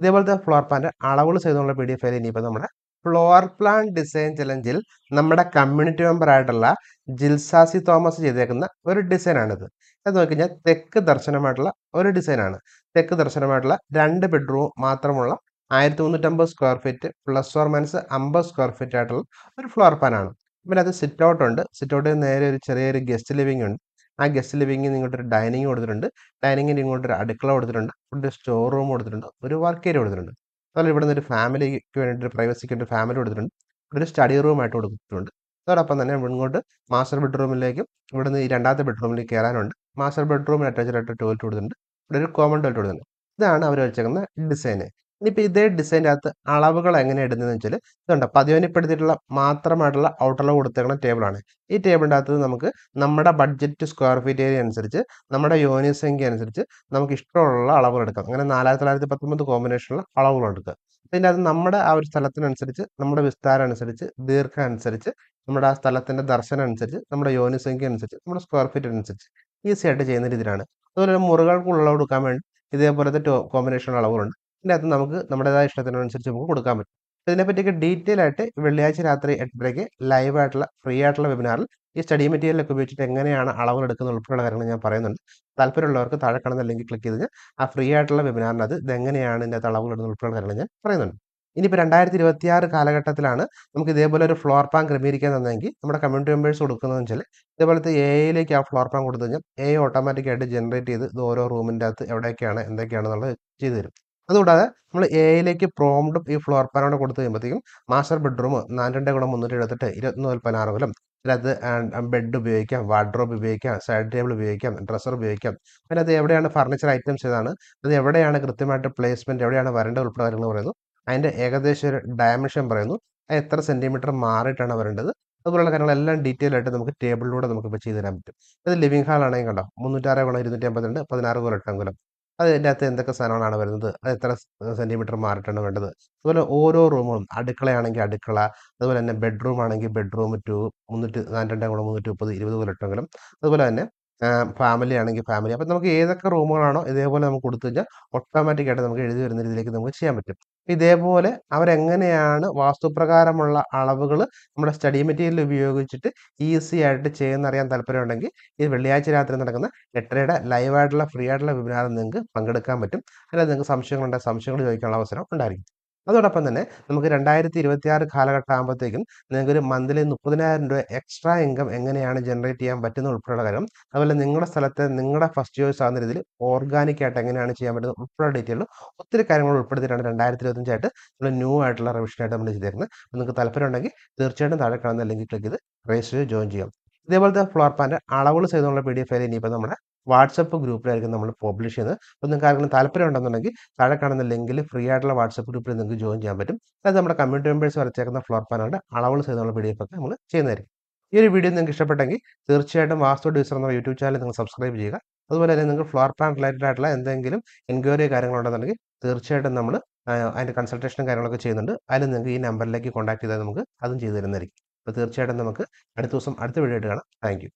ഇതേപോലത്തെ ഫ്ലോർ പ്ലാന്റെ അളവുകൾ ചെയ്തുള്ള പി ഡി എഫ് ഇനിയിപ്പോൾ നമ്മുടെ ഫ്ലോർ പ്ലാൻ ഡിസൈൻ ചലഞ്ചിൽ നമ്മുടെ കമ്മ്യൂണിറ്റി മെമ്പർ ആയിട്ടുള്ള ജിൽസാസി തോമസ് ചെയ്തേക്കുന്ന ഒരു ഡിസൈനാണിത് അത് നോക്കിക്കഴിഞ്ഞാൽ തെക്ക് ദർശനമായിട്ടുള്ള ഒരു ഡിസൈനാണ് തെക്ക് ദർശനമായിട്ടുള്ള രണ്ട് ബെഡ്റൂം മാത്രമുള്ള ആയിരത്തി മുന്നൂറ്റമ്പത് square feet plus or minus അമ്പത് സ്ക്വയർ ഫീറ്റ് ആയിട്ടുള്ള ഒരു ഫ്ലോർ പ്ലാനാണ് പിന്നെ അത് സിറ്റ് ഔട്ട് ഉണ്ട്. സിറ്റ് ഔട്ടിൽ നേരെ ഒരു ചെറിയൊരു ഗസ്റ്റ് ലിവിംഗ് ഉണ്ട്. ആ ഗസ്റ്റ് ലിവിംഗിൽ ഇങ്ങോട്ടൊരു ഡൈനിങ് കൊടുത്തിട്ടുണ്ട്. ഡൈനിങ്ങിന് ഇങ്ങോട്ടൊരു അടുക്കള കൊടുത്തിട്ടുണ്ട്. ഫുഡ് സ്റ്റോർ റൂം കൊടുത്തിട്ടുണ്ട്. ഒരു വർക്ക് ഏരിയ കൊടുത്തിട്ടുണ്ട്. അതുപോലെ ഇവിടെ നിന്ന് ഒരു ഫാമിലിക്ക് വേണ്ടി ഒരു പ്രൈവസിക്ക് വേണ്ടി ഫാമിലി കൊടുത്തിട്ടുണ്ട്. ഇവിടെ ഒരു സ്റ്റഡി റൂമായിട്ട് കൊടുത്തിട്ടുണ്ട്. അതോടൊപ്പം തന്നെ ഇങ്ങോട്ട് മാസ്റ്റർ ബെഡ്റൂമിലേക്കും ഇവിടെ നിന്ന് ഈ രണ്ടാമത്തെ ബെഡ്റൂമിലേക്ക് കയറാനുണ്ട്. മാസ്റ്റർ ബെഡ്റൂമിൽ അറ്റാച്ച്ഡ് ആയിട്ട് ടോയ്ലറ്റ് കൊടുത്തിട്ടുണ്ട്. ഇവിടെ ഒരു കോമൺ ടോയ്ലറ്റ് കൊടുത്തിട്ടുണ്ട്. ഇതാണ് അവർ വെച്ചേക്കുന്ന ഡിസൈന് ഇനിയിപ്പോൾ ഇതേ ഡിസൈന്റെ അകത്ത് അളവുകൾ എങ്ങനെ ഇടുന്നതെന്ന് വെച്ചാൽ ഇതുണ്ട് പതിവനിപ്പെടുത്തിയിട്ടുള്ള മാത്രമായിട്ടുള്ള ഔട്ടർലോ കൊടുത്തേക്കുന്ന ടേബിളാണ് ഈ ടേബിളിന്റെ അകത്ത് നമുക്ക് നമ്മുടെ ബഡ്ജറ്റ് സ്ക്വയർ ഫീറ്റ് ഏരിയ അനുസരിച്ച് നമ്മുടെ യോനി സംഖ്യ അനുസരിച്ച് നമുക്ക് ഇഷ്ടമുള്ള അളവുകൾ എടുക്കാം. അങ്ങനെ നാലായിരത്തി തൊള്ളായിരത്തി പത്തൊമ്പത് കോമ്പിനേഷനുള്ള അളവുകൾ എടുക്കുക ഇതിന്റെ അത് നമ്മുടെ ആ ഒരു സ്ഥലത്തിനനുസരിച്ച് നമ്മുടെ വിസ്താരം അനുസരിച്ച് ദീർഘം അനുസരിച്ച് നമ്മുടെ ആ സ്ഥലത്തിന്റെ ദർശനം അനുസരിച്ച് നമ്മുടെ യോനി സംഖ്യ അനുസരിച്ച് നമ്മുടെ സ്ക്വയർ ഫീറ്റ് അനുസരിച്ച് ഈസി ആയിട്ട് ചെയ്യുന്ന രീതിയിലാണ്. അതുപോലെ മുറികൾക്കുള്ള കൊടുക്കാൻ വേണ്ടി ഇതേപോലത്തെ കോമ്പിനേഷൻ അളവുകളുണ്ട്. ഇതിന്റെ അകത്ത് നമുക്ക് നമ്മുടേതായ ഇഷ്ടത്തിനനുസരിച്ച് നമുക്ക് കൊടുക്കാൻ പറ്റും. ഇതിനെപ്പറ്റിയൊക്കെ ഡീറ്റെയിൽ ആയിട്ട് വെള്ളിയാഴ്ച രാത്രി എട്ടരയ്ക്ക് ലൈവ് ആയിട്ടുള്ള ഫ്രീ ആയിട്ടുള്ള വെബിനാറിൽ ഈ സ്റ്റഡി മെറ്റീരിയലൊക്കെ ഉപയോഗിച്ചിട്ട് എങ്ങനെയാണ് അളവുകൾ എടുക്കുന്നത് ഉൾപ്പെടെയുള്ള കാര്യങ്ങൾ ഞാൻ പറയുന്നുണ്ട്. താല്പര്യമുള്ളവർക്ക് താഴെ കാണുന്ന ലിങ്ക് ക്ലിക്ക് ചെയ്ത് ആ ഫ്രീ ആയിട്ടുള്ള വെബിനാറിനത് ഇതെങ്ങനെയാണ് ഇതിന്റെ അളവുകൾ ഇടുന്നത് ഉൾപ്പെടെയുള്ള കാര്യങ്ങൾ ഞാൻ പറയുന്നുണ്ട്. ഇനിയിപ്പോൾ രണ്ടായിരത്തി ഇരുപത്തി ആറ് കാലഘട്ടത്തിലാണ് നമുക്ക് ഇതേപോലെ ഒരു ഫ്ലോർ പ്ലാൻ ക്രമീകരിക്കാൻ തന്നെങ്കിൽ നമ്മുടെ കമ്മ്യൂണിറ്റി മെമ്പേഴ്സ് കൊടുക്കുന്നതെന്ന് വെച്ചാൽ ഇതേപോലത്തെ എ ആ ഫ്ലോർ പ്ലാൻ കൊടുത്തു കഴിഞ്ഞാൽ എ ഓട്ടോമാറ്റിക്കായിട്ട് ജനറേറ്റ് ചെയ്ത് ഓരോ റൂമിന്റെ അകത്ത് എവിടെയൊക്കെയാണ് എന്തൊക്കെയാണെന്നുള്ളത് ചെയ്തു തരും. അതുകൂടാതെ നമ്മൾ എയിലേക്ക് പ്രോംപ്റ്റും ഈ ഫ്ലോർ പ്ലാനോടെ കൊടുത്തു കഴിയുമ്പോഴത്തേക്കും മാസ്റ്റർ ബെഡ്റൂം നാല് ഗുണം മുന്നൂറ്റി എഴുപത്തെട്ട് ഇരുപത്തി മുതൽ പതിനാറ് കൊല്ലം ഇതിനകത്ത് ബെഡ് ഉപയോഗിക്കാം വാർഡ്രോബ് ഉപയോഗിക്കാം സൈഡ് ടേബിൾ ഉപയോഗിക്കാം ഡ്രസ്സർ ഉപയോഗിക്കാം. പിന്നെ അത് എവിടെയാണ് ഫർണിച്ചർ ഐറ്റംസ് ഏതാണ് അത് എവിടെയാണ് കൃത്യമായിട്ട് പ്ലേസ്മെന്റ് എവിടെയാണ് വരേണ്ടത് ഉൾപ്പെടെ കാര്യങ്ങൾ പറയുന്നു. അതിന്റെ ഏകദേശം ഒരു ഡയമെൻഷൻ പറയുന്നു. എത്ര സെന്റിമീറ്റർ മാറിയിട്ടാണ് വരേണ്ടത്. അതുപോലുള്ള കാര്യങ്ങളെല്ലാം ഡീറ്റെയിൽ ആയിട്ട് നമുക്ക് ടേബിളിലൂടെ നമുക്ക് ഇപ്പോൾ ചെയ്തു തരാൻ പറ്റും. ഇത് ലിവിംഗ് ഹാൾ ആണെങ്കിൽ കണ്ടോ മുന്നൂറ്റാറ് ഗുണം ഇരുന്നൂറ്റി അമ്പത്തിരണ്ട് പതിനാറ് ഗുണം എട്ടംകുലം അതിന്റെ അകത്ത് എന്തൊക്കെ സാധനങ്ങളാണ് വരുന്നത്? അത് എത്ര സെന്റിമീറ്റർ മാറിയിട്ടാണ് വേണ്ടത്? അതുപോലെ ഓരോ റൂമുകളും അടുക്കളയാണെങ്കിൽ അടുക്കള അതുപോലെ തന്നെ ബെഡ്റൂം ആണെങ്കിൽ ബെഡ്റൂം ടു മുന്നൂറ്റി രണ്ടാം ഗുണം മുന്നൂറ്റി മുപ്പത് ഇരുപത് കൊല്ലട്ടെങ്കിലും അതുപോലെ തന്നെ ഫാമിലി ആണെങ്കിൽ ഫാമിലി അപ്പം നമുക്ക് ഏതൊക്കെ റൂമുകളാണോ ഇതേപോലെ നമുക്ക് കൊടുത്തു കഴിഞ്ഞാൽ ഓട്ടോമാറ്റിക്കായിട്ട് നമുക്ക് എഴുതി വരുന്ന രീതിയിലേക്ക് നമുക്ക് ചെയ്യാൻ പറ്റും. ഇതേപോലെ അവരെങ്ങനെയാണ് വാസ്തുപ്രകാരമുള്ള അളവുകൾ നമ്മുടെ സ്റ്റഡി മെറ്റീരിയൽ ഉപയോഗിച്ചിട്ട് ഈസി ആയിട്ട് ചെയ്യുന്നറിയാൻ താല്പര്യമുണ്ടെങ്കിൽ ഈ വെള്ളിയാഴ്ച രാത്രി നടക്കുന്ന എട്ടരയുടെ ലൈവായിട്ടുള്ള ഫ്രീ ആയിട്ടുള്ള വെബിനാറിൽ നിങ്ങൾക്ക് പങ്കെടുക്കാൻ പറ്റും. അല്ലെങ്കിൽ നിങ്ങൾക്ക് സംശയങ്ങളുണ്ടെങ്കിൽ സംശയങ്ങൾ ചോദിക്കാനുള്ള അവസരം ഉണ്ടായിരിക്കും. അതോടൊപ്പം തന്നെ നമുക്ക് രണ്ടായിരത്തി ഇരുപത്തി ആറ് കാലഘട്ടം ആകുമ്പോഴത്തേക്കും നിങ്ങൾക്ക് ഒരു മന്ത്ലി മുപ്പതിനായിരം രൂപ എക്സ്ട്രാ ഇൻകം എങ്ങനെയാണ് ജനറേറ്റ് ചെയ്യാൻ പറ്റുന്ന ഉൾപ്പെടെയുള്ള കാര്യം അതുപോലെ നിങ്ങളുടെ സ്ഥലത്തെ നിങ്ങളുടെ ഫസ്റ്റ് ചോയ്സ് ആകുന്ന രീതിയിൽ ഓർഗാനിക് ആയിട്ട് എങ്ങനെയാണ് ചെയ്യാൻ പറ്റുന്നത് ഉൾപ്പെടെ ഡീറ്റെയിൽ ഒത്തിരി കാര്യങ്ങൾ ഉൾപ്പെടുത്തിയിട്ടാണ് രണ്ടായിരത്തി ഇരുപത്തഞ്ചായിട്ട് നമ്മൾ ന്യൂ ആയിട്ടുള്ള റിവിഷനായിട്ട് നമ്മൾ ചെയ്തിരുന്നത് നിങ്ങൾക്ക് താല്പര്യം ഉണ്ടെങ്കിൽ തീർച്ചയായിട്ടും താഴെ കാണുന്ന ലിങ്കിൽ ക്ലിക്ക് ചെയ്ത് രജിസ്റ്റർ ജോയിൻ ചെയ്യാം ഇതേപോലത്തെ ഫ്ലോർ പ്ലാന്റെ അളവുകൾ ചെയ്തുള്ള പി ഡി എഫ് ഫയൽ ഇനിയിപ്പോൾ നമ്മുടെ വാട്സപ്പ് ഗ്രൂപ്പിലായിരിക്കും നമ്മൾ പബ്ലിഷ് ചെയ്യുന്നത്. അപ്പോൾ നിങ്ങൾക്ക് ആർക്കെങ്കിലും താല്പര്യം ഉണ്ടെന്നുണ്ടെങ്കിൽ താഴെ കാണുന്ന ലിങ്കിൽ ഫ്രീ ആയിട്ടുള്ള വാട്സപ്പ് ഗ്രൂപ്പിൽ നിങ്ങൾക്ക് ജോയിൻ ചെയ്യാൻ പറ്റും. അതായത് നമ്മുടെ കമ്മ്യൂണിറ്റി മെമ്പേഴ്സ് വരച്ചേക്കുന്ന ഫ്ലോർ പാനലിന്റെ അളവുകൾ ചെയ്തുള്ള പി ഡി എഫ് ഒക്കെ നമ്മൾ ചെയ്യുന്നതായിരിക്കും. ഈ ഒരു വീഡിയോ നിങ്ങൾക്ക് ഇഷ്ടപ്പെട്ടെങ്കിൽ തീർച്ചയായിട്ടും വാസ്തു ഡ്യൂസർ എന്ന യൂട്യൂബ് ചാനൽ നിങ്ങൾ സബ്സ്ക്രൈബ് ചെയ്യുക. അതുപോലെ തന്നെ നിങ്ങൾ ഫ്ലോർ പ്ലാൻ റിലേറ്റഡ് ആയിട്ടുള്ള എന്തെങ്കിലും എൻക്വയറി കാര്യങ്ങളുണ്ടെന്നുണ്ടെങ്കിൽ തീർച്ചയായിട്ടും നമ്മൾ അതിന്റെ കൺസൾട്ടേഷനും കാര്യങ്ങളൊക്കെ ചെയ്യുന്നുണ്ട്. അതിൽ നിങ്ങൾക്ക് ഈ നമ്പറിലേക്ക് കോൺടാക്ട് ചെയ്താൽ നമുക്ക് അതും ചെയ്തു തരുന്നതായിരിക്കും. അപ്പോൾ തീർച്ചയായിട്ടും നമുക്ക് അടുത്ത ദിവസം അടുത്ത വീഡിയോ ആയിട്ട് കാണാം. താങ്ക്